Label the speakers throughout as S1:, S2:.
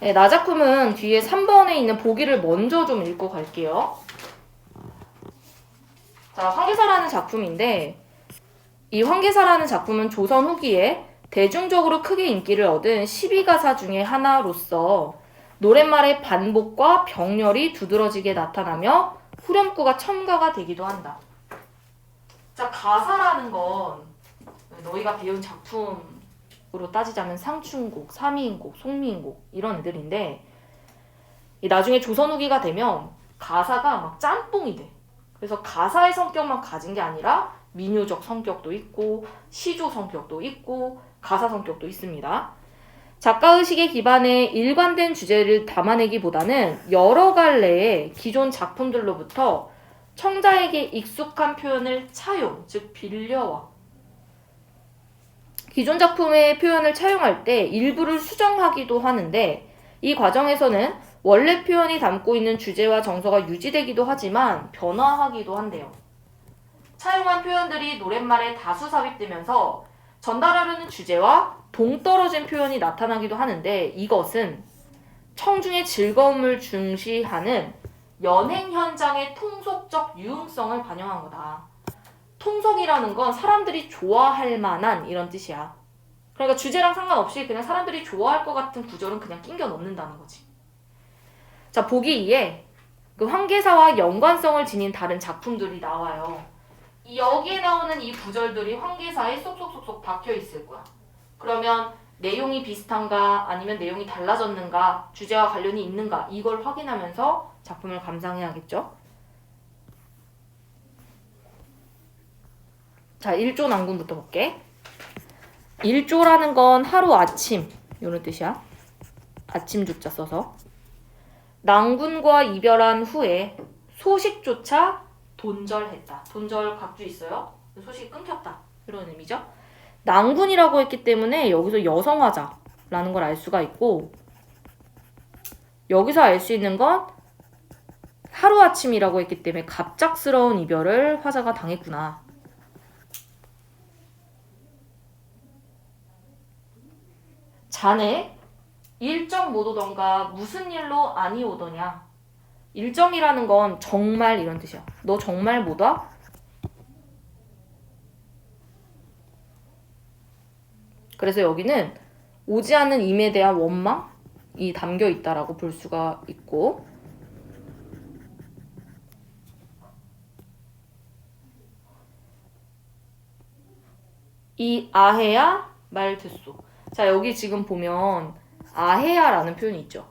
S1: 네, 나 작품은 뒤에 3번에 있는 보기를 먼저 좀 읽고 갈게요. 자, 황계사라는 작품인데 이 황계사라는 작품은 조선 후기에 대중적으로 크게 인기를 얻은 12가사 중에 하나로서 노랫말의 반복과 병렬이 두드러지게 나타나며 후렴구가 첨가가 되기도 한다. 자, 가사라는 건 너희가 배운 작품 으로 따지자면 상춘곡, 삼위인곡, 송미인곡 이런 애들인데 이 나중에 조선 후기가 되면 가사가 막 짬뽕이 돼. 그래서 가사의 성격만 가진 게 아니라 민요적 성격도 있고 시조 성격도 있고 가사 성격도 있습니다. 작가 의식에 기반해 일관된 주제를 담아내기보다는 여러 갈래의 기존 작품들로부터 청자에게 익숙한 표현을 차용, 즉 빌려와. 기존 작품의 표현을 차용할 때 일부를 수정하기도 하는데 이 과정에서는 원래 표현이 담고 있는 주제와 정서가 유지되기도 하지만 변화하기도 한대요. 차용한 표현들이 노랫말에 다수 삽입되면서 전달하려는 주제와 동떨어진 표현이 나타나기도 하는데 이것은 청중의 즐거움을 중시하는 연행 현장의 통속적 유흥성을 반영한 거다. 통속이라는 건 사람들이 좋아할 만한 이런 뜻이야. 그러니까 주제랑 상관없이 그냥 사람들이 좋아할 것 같은 구절은 그냥 낑겨 넣는다는 거지. 자, 보기 2에 그 황계사와 연관성을 지닌 다른 작품들이 나와요. 이 여기에 나오는 이 구절들이 황계사에 쏙쏙쏙쏙 박혀 있을 거야. 그러면 내용이 비슷한가 아니면 내용이 달라졌는가 주제와 관련이 있는가 이걸 확인하면서 작품을 감상해야겠죠. 자, 1조 난군부터 볼게. 1조라는 건 하루 아침 이런 뜻이야. 아침 조자 써서 낭군과 이별한 후에 소식조차 돈절했다. 돈절 각주 있어요? 소식이 끊겼다. 이런 의미죠. 낭군이라고 했기 때문에 여기서 여성화자라는 걸 알 수가 있고 여기서 알 수 있는 건 하루아침이라고 했기 때문에 갑작스러운 이별을 화자가 당했구나. 자네 일정 못 오던가 무슨 일로 아니 오더냐? 일정이라는 건 정말 이런 뜻이야. 너 정말 못 와? 그래서 여기는 오지 않는 임에 대한 원망이 담겨 있다라고 볼 수가 있고 이 아해야 말 듣소. 자 여기 지금 보면 아해야라는 표현이 있죠.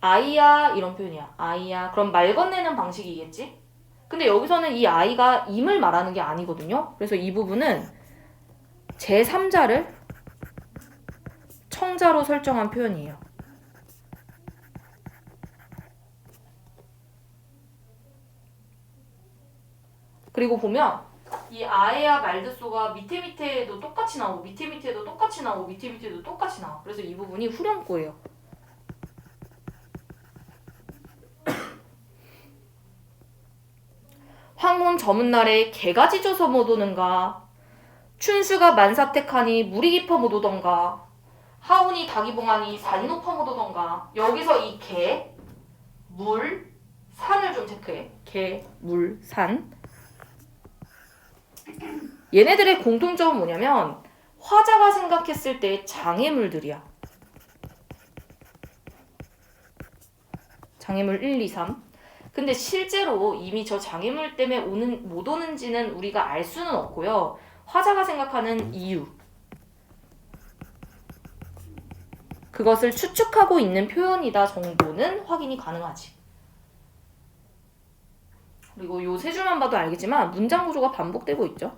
S1: 아이야 이런 표현이야. 아이야. 그럼 말 건네는 방식이겠지? 근데 여기서는 이 아이가 임을 말하는 게 아니거든요. 그래서 이 부분은 제3자를 청자로 설정한 표현이에요. 그리고 보면 이 아에야 말드소가 밑에 밑에도 똑같이 나오고 밑에 밑에도 똑같이 나오고 밑에 밑에도 똑같이 나와. 그래서 이 부분이 후렴구예요. 황혼 저문 날에 개가 짖어서 못 오는가? 춘수가 만사택하니 물이 깊어 못 오던가? 하운이 닭이 봉하니 산이 높아 못 오던가? 여기서 이 개, 물, 산을 좀 체크해. 개, 물, 산 얘네들의 공통점은 뭐냐면 화자가 생각했을 때의 장애물들이야 장애물 1, 2, 3 근데 실제로 이미 저 장애물 때문에 오는 못 오는지는 우리가 알 수는 없고요. 화자가 생각하는 이유 그것을 추측하고 있는 표현이다 정도는 확인이 가능하지. 그리고 요 세 줄만 봐도 알겠지만 문장 구조가 반복되고 있죠.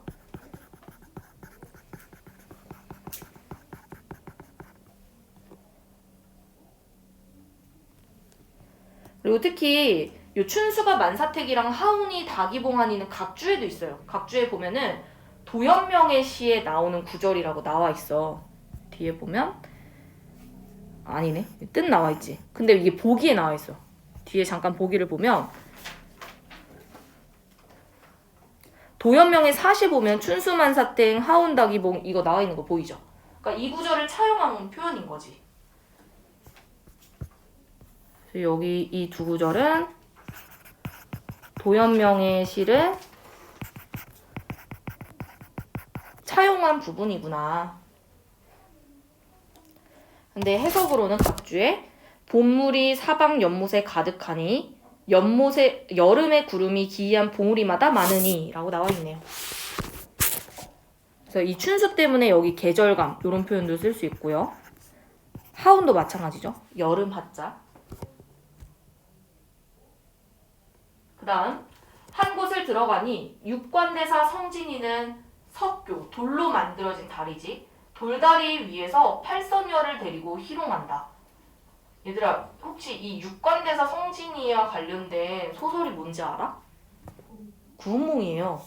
S1: 그리고 특히 요 춘수가 만사택이랑 하운이 닭이봉하니는 각주에도 있어요. 각주에 보면은 도연명의 시에 나오는 구절이라고 나와 있어. 뒤에 보면 아니네. 뜻 나와 있지. 근데 이게 보기에 나와 있어. 뒤에 잠깐 보기를 보면 도연명의 사시 보면 춘수만 사땡 하운닭이봉 이거 나와 있는 거 보이죠? 그러니까 이 구절을 차용한 표현인 거지. 여기 이 두 구절은 도연명의 시를 차용한 부분이구나. 근데 해석으로는 각주에 봄물이 사방 연못에 가득하니 연못에 여름의 구름이 기이한 봉우리마다 많으니라고 나와 있네요. 그래서 이 춘수 때문에 여기 계절감 이런 표현도 쓸 수 있고요. 하운도 마찬가지죠. 여름 하자. 그다음 한 곳을 들어가니 육관대사 성진이는 석교 돌로 만들어진 다리지 돌다리 위에서 팔선녀를 데리고 희롱한다. 얘들아 혹시 이 육관대사 성진이와 관련된 소설이 뭔지 알아? 구운몽이에요.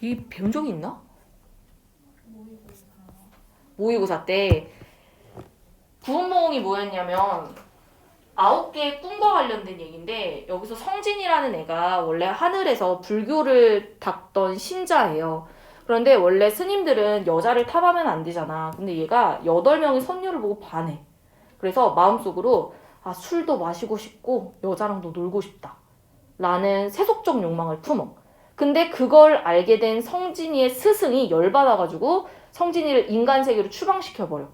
S1: 이 적이 있나? 모의고사 때 구운몽이 뭐였냐면 아홉 개의 꿈과 관련된 얘기인데 여기서 성진이라는 애가 원래 하늘에서 불교를 닦던 신자예요. 그런데 원래 스님들은 여자를 탐하면 안 되잖아. 근데 얘가 여덟 명의 선녀를 보고 반해. 그래서 마음속으로 아 술도 마시고 싶고 여자랑도 놀고 싶다. 라는 세속적 욕망을 품어. 근데 그걸 알게 된 성진이의 스승이 열받아가지고 성진이를 인간 세계로 추방시켜버려.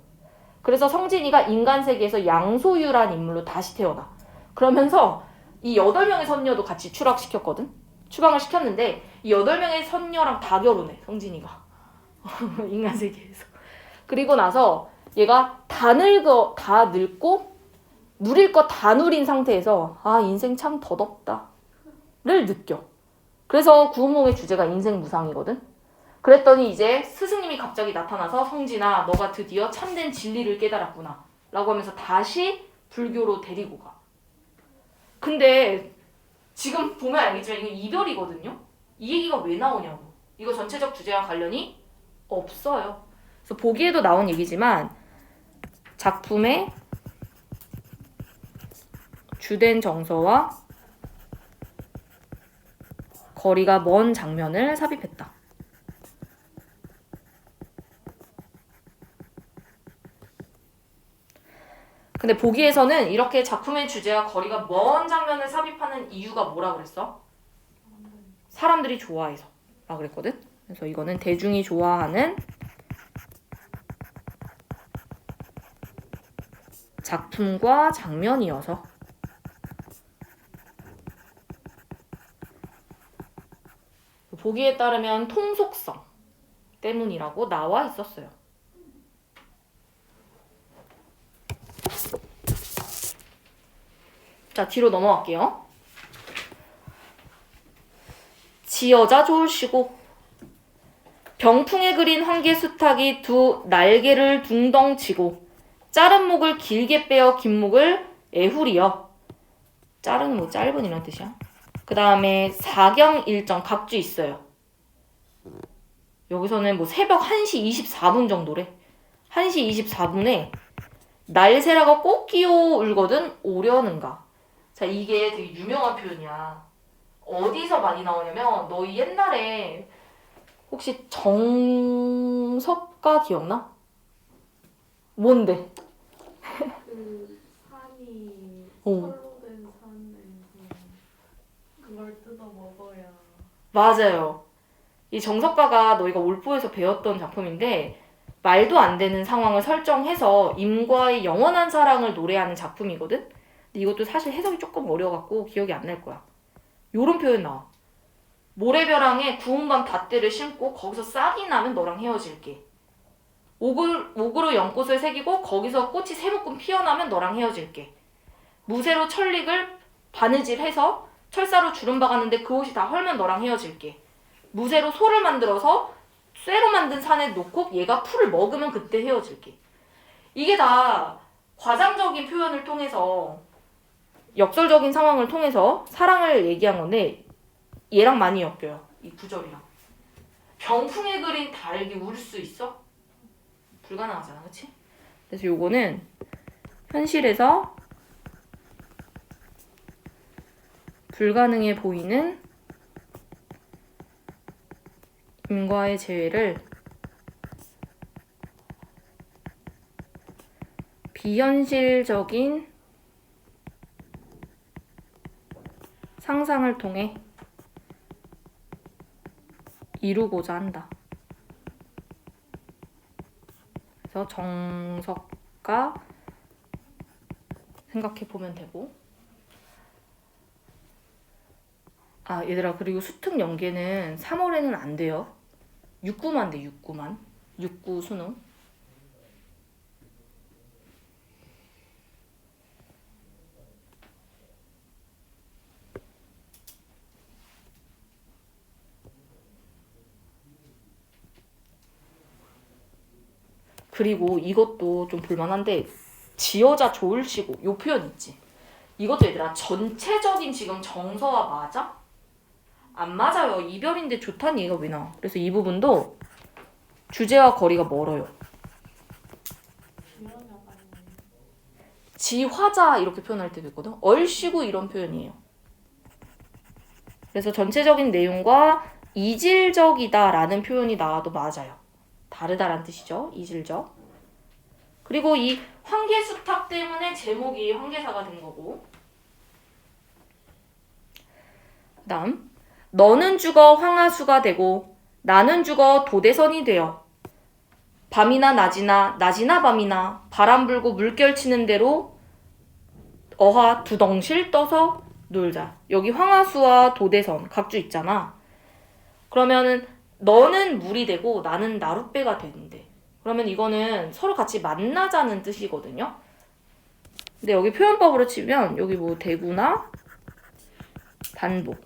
S1: 그래서 성진이가 인간 세계에서 양소유란 인물로 다시 태어나. 그러면서 이 여덟 명의 선녀도 같이 추락시켰거든. 추방을 시켰는데 이 여덟 명의 선녀랑 다 결혼해. 성진이가 인간 세계에서. 그리고 나서 얘가 다 늙어 다 늙고 누릴 거 다 누린 상태에서 아 인생 참 덧없다를 느껴. 그래서 구운몽의 주제가 인생 무상이거든. 그랬더니 이제 스승님이 갑자기 나타나서 성진아 너가 드디어 참된 진리를 깨달았구나 라고 하면서 다시 불교로 데리고 가 근데 지금 보면 알겠지만 이건 이별이거든요 이 얘기가 왜 나오냐고. 이거 전체적 주제와 관련이 없어요. 그래서 보기에도 나온 얘기지만 작품의 주된 정서와 거리가 먼 장면을 삽입했다. 근데 보기에서는 이렇게 작품의 주제와 거리가 먼 장면을 삽입하는 이유가 뭐라 그랬어? 사람들이 좋아해서 라 그랬거든. 그래서 이거는 대중이 좋아하는 작품과 장면이어서 보기에 따르면 통속성 때문이라고 나와 있었어요. 자, 뒤로 넘어갈게요. 지여자 좋으시고 병풍에 그린 황계 수탉이 두 날개를 둥덩 치고 자른 목을 길게 빼어 긴 목을 애후리여 자르는 뭐 짧은 이런 뜻이야. 그 다음에 사경 일정 각주 있어요. 여기서는 뭐 새벽 1시 24분 정도래. 1시 24분에 날새라가 꼭 끼어 울거든 오려는가. 자, 이게 되게 유명한 표현이야. 어디서 많이 나오냐면 너희 옛날에 혹시 정석가 기억나? 뭔데?
S2: 그 산이
S1: 어.
S2: 철로 된 산에서 그걸 뜯어 먹어야
S1: 맞아요. 이 정석가가 너희가 올포에서 배웠던 작품인데 말도 안 되는 상황을 설정해서 임과의 영원한 사랑을 노래하는 작품이거든. 근데 이것도 사실 해석이 조금 어려워갖고 기억이 안 날 거야. 요런 표현 나와. 모래벼랑에 구운 밤 닷대를 심고 거기서 싹이 나면 너랑 헤어질게. 옥을, 옥으로 연꽃을 새기고 거기서 꽃이 세묶음 피어나면 너랑 헤어질게. 무쇠로 천릭을 바느질해서 철사로 주름 박았는데 그 옷이 다 헐면 너랑 헤어질게. 무쇠로 소를 만들어서 쇠로 만든 산에 놓고 얘가 풀을 먹으면 그때 헤어질게. 이게 다 과장적인 표현을 통해서 역설적인 상황을 통해서 사랑을 얘기한 건데 얘랑 많이 엮여요. 이 구절이랑. 병풍에 그린 달기 울 수 있어? 불가능하잖아, 그치? 그래서 요거는 현실에서 불가능해 보이는 임과의 재회를 비현실적인 상상을 통해 이루고자 한다. 그래서 정석가 생각해 보면 되고. 아, 얘들아, 그리고 수특 연계는 3월에는 안 돼요. 6구만 돼, 6구만. 6구 수능. 그리고 이것도 좀 볼만한데 지어자 좋을시고 요 표현 있지. 이것도 얘들아 전체적인 지금 정서와 맞아? 안 맞아요. 이별인데 좋다는 얘기가 왜 나와? 그래서 이 부분도 주제와 거리가 멀어요. 지화자 이렇게 표현할 때도 있거든. 얼씨구 이런 표현이에요. 그래서 전체적인 내용과 이질적이다라는 표현이 나와도 맞아요. 다르다란 뜻이죠. 이질적. 그리고 이 황계수탁 때문에 제목이 황계사가 된 거고. 그다음 너는 죽어 황하수가 되고 나는 죽어 도대선이 되어 밤이나 낮이나 낮이나 밤이나 바람 불고 물결 치는 대로 어하 두덩실 떠서 놀자. 여기 황하수와 도대선 각주 있잖아. 그러면은 너는 물이 되고 나는 나룻배가 되는데 그러면 이거는 서로 같이 만나자는 뜻이거든요. 근데 여기 표현법으로 치면 여기 뭐 대구나 반복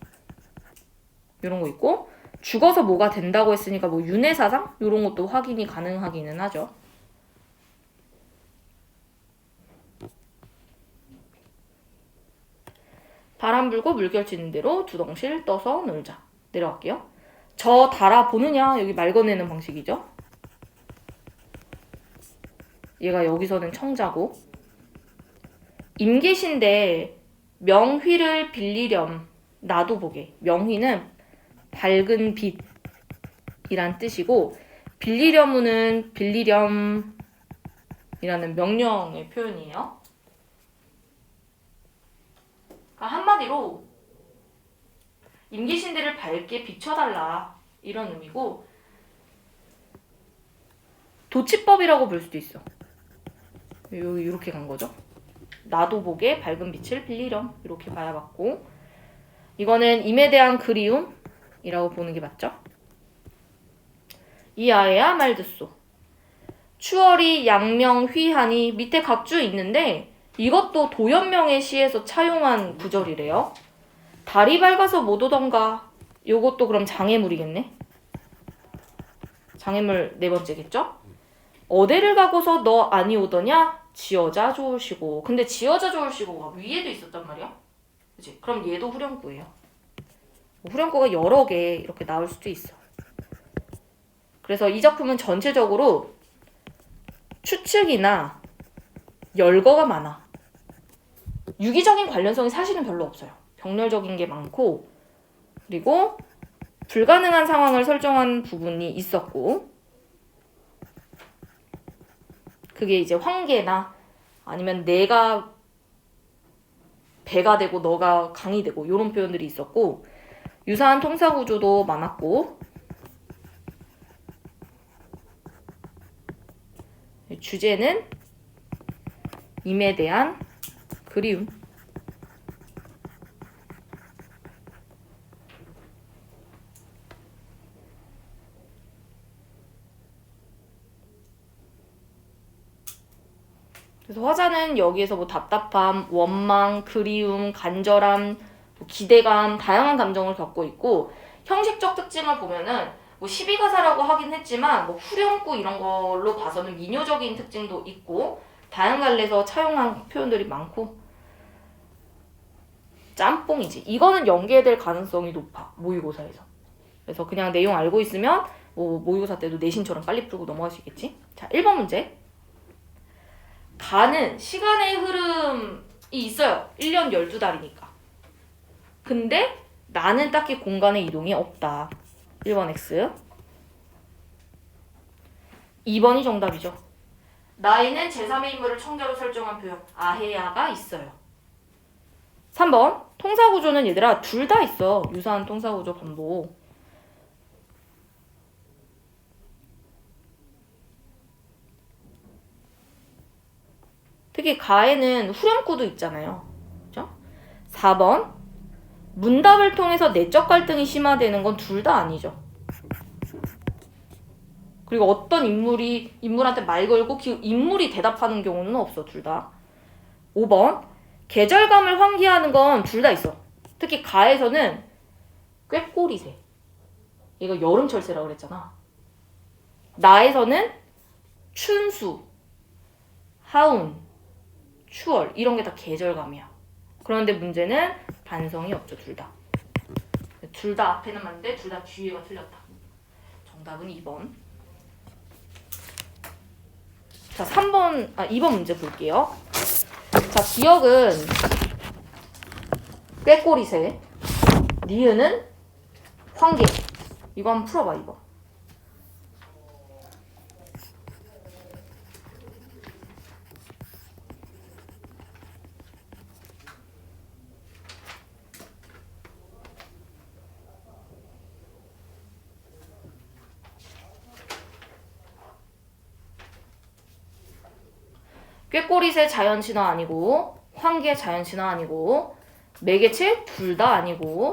S1: 이런 거 있고 죽어서 뭐가 된다고 했으니까 뭐 윤회사상 이런 것도 확인이 가능하기는 하죠. 바람 불고 물결 치는 대로 두덩실 떠서 놀자. 내려갈게요. 저 달아 보느냐 여기 말 건네는 방식이죠. 얘가 여기서는 청자고 임계신데 명휘를 빌리렴 나도 보게 명휘는 밝은 빛이란 뜻이고 빌리렴은 빌리렴이라는 명령의 표현이에요. 그러니까 한마디로 임기신대를 밝게 비춰달라 이런 의미고 도치법이라고 볼 수도 있어. 여기 이렇게 간 거죠. 나도 보게 밝은 빛을 빌리렴 이렇게 맞고 이거는 임에 대한 그리움이라고 보는 게 맞죠. 이 아이야 말 듣소. 추월이 양명휘하니 밑에 각주 있는데 이것도 도연명의 시에서 차용한 구절이래요. 달이 밝아서 못 오던가. 요것도 그럼 장애물이겠네. 장애물 네 번째겠죠? 어디를 가고서 너 아니 오더냐? 지어자 좋으시고. 근데 지어자 좋으시고가 위에도 있었단 말이야. 그치? 그럼 얘도 후렴구예요. 뭐 후렴구가 여러 개 이렇게 나올 수도 있어. 그래서 이 작품은 전체적으로 추측이나 열거가 많아. 유기적인 관련성이 사실은 별로 없어요. 병렬적인 게 많고 그리고 불가능한 상황을 설정한 부분이 있었고 그게 이제 황계나 아니면 내가 배가 되고 너가 강이 되고 이런 표현들이 있었고 유사한 통사 구조도 많았고 주제는 임에 대한 그리움 그래서 화자는 여기에서 뭐 답답함, 원망, 그리움, 간절함, 뭐 기대감, 다양한 감정을 겪고 있고 형식적 특징을 보면은 뭐 시비가사라고 하긴 했지만 뭐 후렴구 이런 걸로 봐서는 민요적인 특징도 있고 다양한 갈래서 차용한 표현들이 많고 짬뽕이지. 이거는 연계될 가능성이 높아 모의고사에서. 그래서 그냥 내용 알고 있으면 뭐 모의고사 때도 내신처럼 빨리 풀고 넘어갈 수 있겠지. 자, 1번 문제. 가는 시간의 흐름이 있어요. 1년 12달이니까. 근데 나는 딱히 공간의 이동이 없다. 1번 X. 2번이 정답이죠. 나에는 제3의 인물을 청자로 설정한 표현 아해야가 있어요. 3번 통사구조는 얘들아 둘 다 있어. 유사한 통사구조 반복. 특히 가에는 후렴구도 있잖아요. 그죠? 4번 문답을 통해서 내적 갈등이 심화되는 건 둘 다 아니죠. 그리고 어떤 인물이 인물한테 말 걸고 그 인물이 대답하는 경우는 없어 둘 다. 5번 계절감을 환기하는 건 둘 다 있어. 특히 가에서는 꾀꼬리새. 이거 여름철새라고 그랬잖아. 나에서는 춘수, 하운, 추월 이런 게 다 계절감이야. 그런데 문제는 반성이 없죠 둘 다. 둘 다 앞에는 맞는데 둘 다 뒤에가 틀렸다. 정답은 2번. 자, 3번, 아, 2번 문제 볼게요. 자, 기억은 꾀꼬리새, 니은은 황계. 이거 한번 풀어봐, 이거. 꾀꼬리새 자연신화 아니고 황계 자연신화 아니고 매개체 둘 다 아니고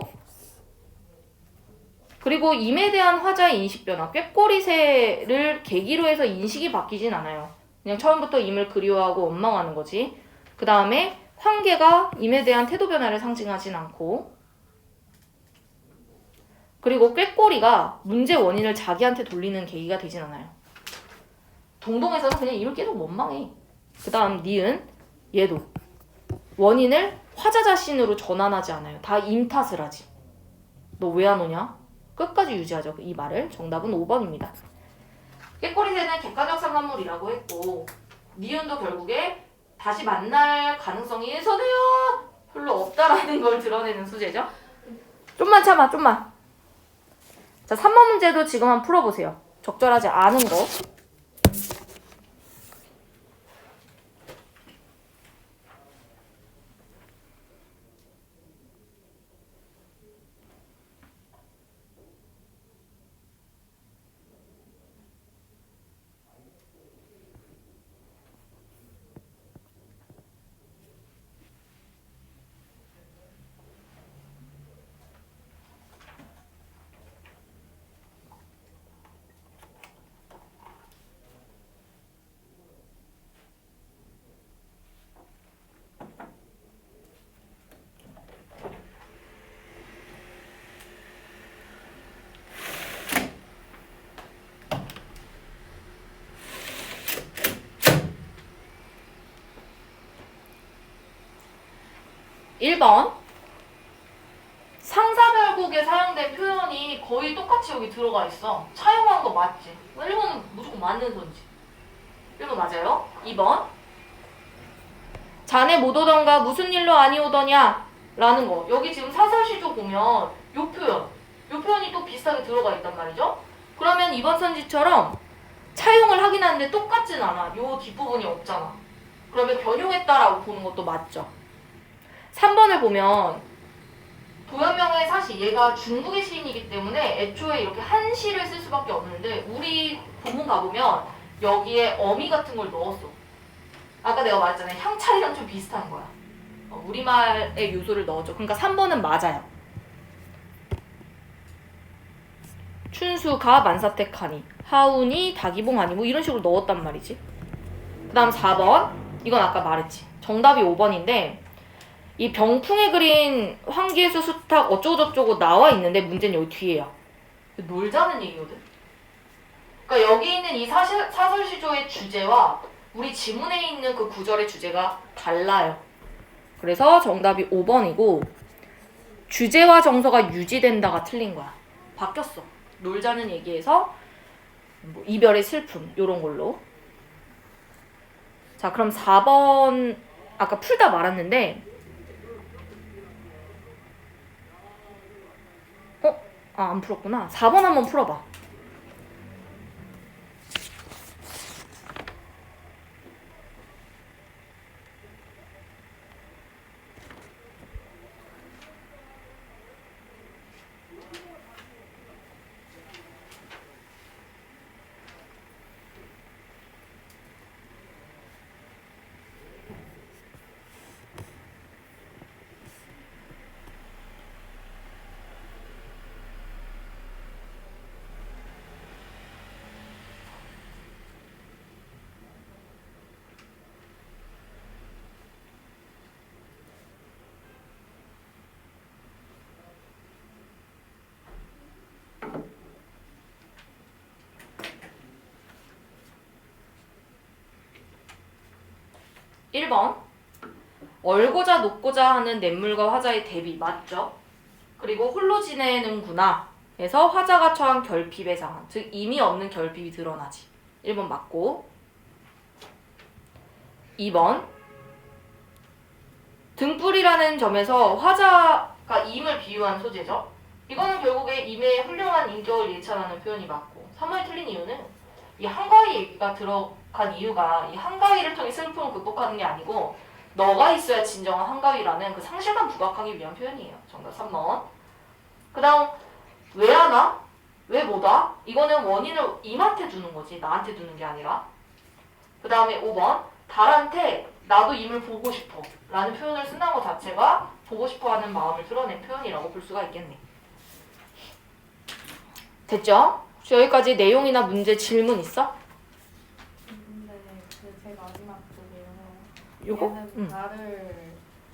S1: 그리고 임에 대한 화자의 인식 변화 꾀꼬리새를 계기로 해서 인식이 바뀌진 않아요. 그냥 처음부터 임을 그리워하고 원망하는 거지. 그 다음에 황계가 임에 대한 태도 변화를 상징하진 않고 그리고 꾀꼬리가 문제 원인을 자기한테 돌리는 계기가 되진 않아요. 동동에서는 그냥 임을 계속 원망해. 그 다음 니은 얘도 원인을 화자 자신으로 전환하지 않아요. 다 임 탓을 하지. 너 왜 안 오냐? 끝까지 유지하죠. 이 말을. 정답은 5번입니다. 깨꼬리새는 객관적 상관물이라고 했고 니은도 결국에 다시 만날 가능성이 서대요 별로 없다라는 걸 드러내는 소재죠. 좀만 참아, 좀만. 자, 3번 문제도 지금 한번 풀어보세요. 적절하지 않은 거. 1번 상사별국에 사용된 표현이 거의 똑같이 여기 들어가 있어. 차용한 거 맞지? 1번은 무조건 맞는 소리지. 1번 맞아요. 2번 자네 못 오던가 무슨 일로 아니 오더냐 라는 거. 여기 지금 사설시조 보면 요 표현 요 표현이 또 비슷하게 들어가 있단 말이죠. 그러면 이번 선지처럼 차용을 하긴 하는데 똑같진 않아. 요 뒷부분이 없잖아. 그러면 변용했다라고 보는 것도 맞죠. 3번을 보면 도연명의 사시 얘가 중국의 시인이기 때문에 애초에 이렇게 한 시를 쓸 수밖에 없는데 우리 본문 가보면 여기에 어미 같은 걸 넣었어. 아까 내가 말했잖아요. 향찰이랑 좀 비슷한 거야. 어, 우리말의 요소를 넣었죠. 그러니까 3번은 맞아요. 춘수가 만사택하니 하운이 다기봉하니 뭐 이런 식으로 넣었단 말이지. 그 다음 4번 이건 아까 말했지. 정답이 5번인데 이 병풍에 그린 황기에서 수탉 어쩌고저쩌고 나와 있는데 문제는 여기 뒤에야. 놀자는 얘기거든. 그러니까 여기 있는 이 사실, 사설 시조의 주제와 우리 지문에 있는 그 구절의 주제가 달라요. 그래서 정답이 5번이고 주제와 정서가 유지된다가 틀린 거야. 바뀌었어. 놀자는 얘기에서 뭐 이별의 슬픔 이런 걸로. 자 그럼 4번 아까 풀다 말았는데 어? 아, 안 풀었구나. 4번 한번 풀어봐. 1번. 얼고자 녹고자 하는 냇물과 화자의 대비 맞죠? 그리고 홀로 지내는구나. 해서 화자가 처한 결핍의 상황. 즉 이미 없는 결핍이 드러나지. 1번 맞고. 2번. 등불이라는 점에서 화자가 임을 비유한 소재죠. 이거는 결국에 임의 훌륭한 인격을 예찬하는 표현이 맞고 3번이 틀린 이유는 이 한가위 얘기가 들어 간 이유가 이 한가위를 통해 슬픔을 극복하는 게 아니고 너가 있어야 진정한 한가위라는 그 상실감 부각하기 위한 표현이에요. 정답 3번. 그 다음 왜 하나? 왜 뭐다? 이거는 원인을 임한테 두는 거지 나한테 두는 게 아니라 그 다음에 5번 달한테 나도 임을 보고 싶어 라는 표현을 쓴다는 것 자체가 보고 싶어 하는 마음을 드러낸 표현이라고 볼 수가 있겠네 됐죠? 혹시 여기까지 내용이나 문제 질문 있어?
S2: 근데 그 제 마지막 쪽에요.
S1: 요거?
S2: 얘는
S1: 응.
S2: 나를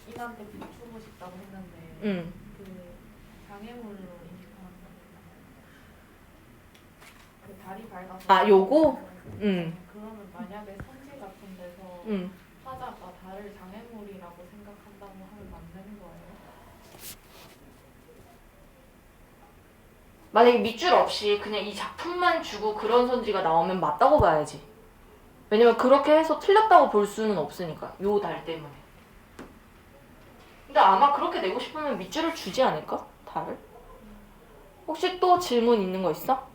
S2: 인한테 비추고 싶다고 했는데
S1: 응.
S2: 그 장애물로 인식하는 그 달이 밝아서
S1: 아, 요거? 응.
S2: 그러면 만약에 선지 같은 데서
S1: 응.
S2: 화자가 달을 장애물이라고 생각한다고 하면 맞는 거예요?
S1: 만약에 밑줄 없이 그냥 이 작품만 주고 그런 선지가 나오면 맞다고 봐야지. 왜냐면 그렇게 해서 틀렸다고 볼 수는 없으니까. 요 달 때문에. 근데 아마 그렇게 내고 싶으면 밑줄을 주지 않을까? 달을? 혹시 또 질문 있는 거 있어?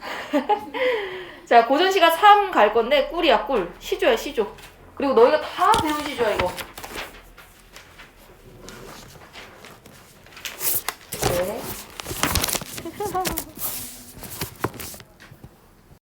S1: 자, 고전 시가 3 갈 건데 꿀이야, 꿀. 시조야, 시조. 그리고 너희가 다 배운 시조야, 이거. 네.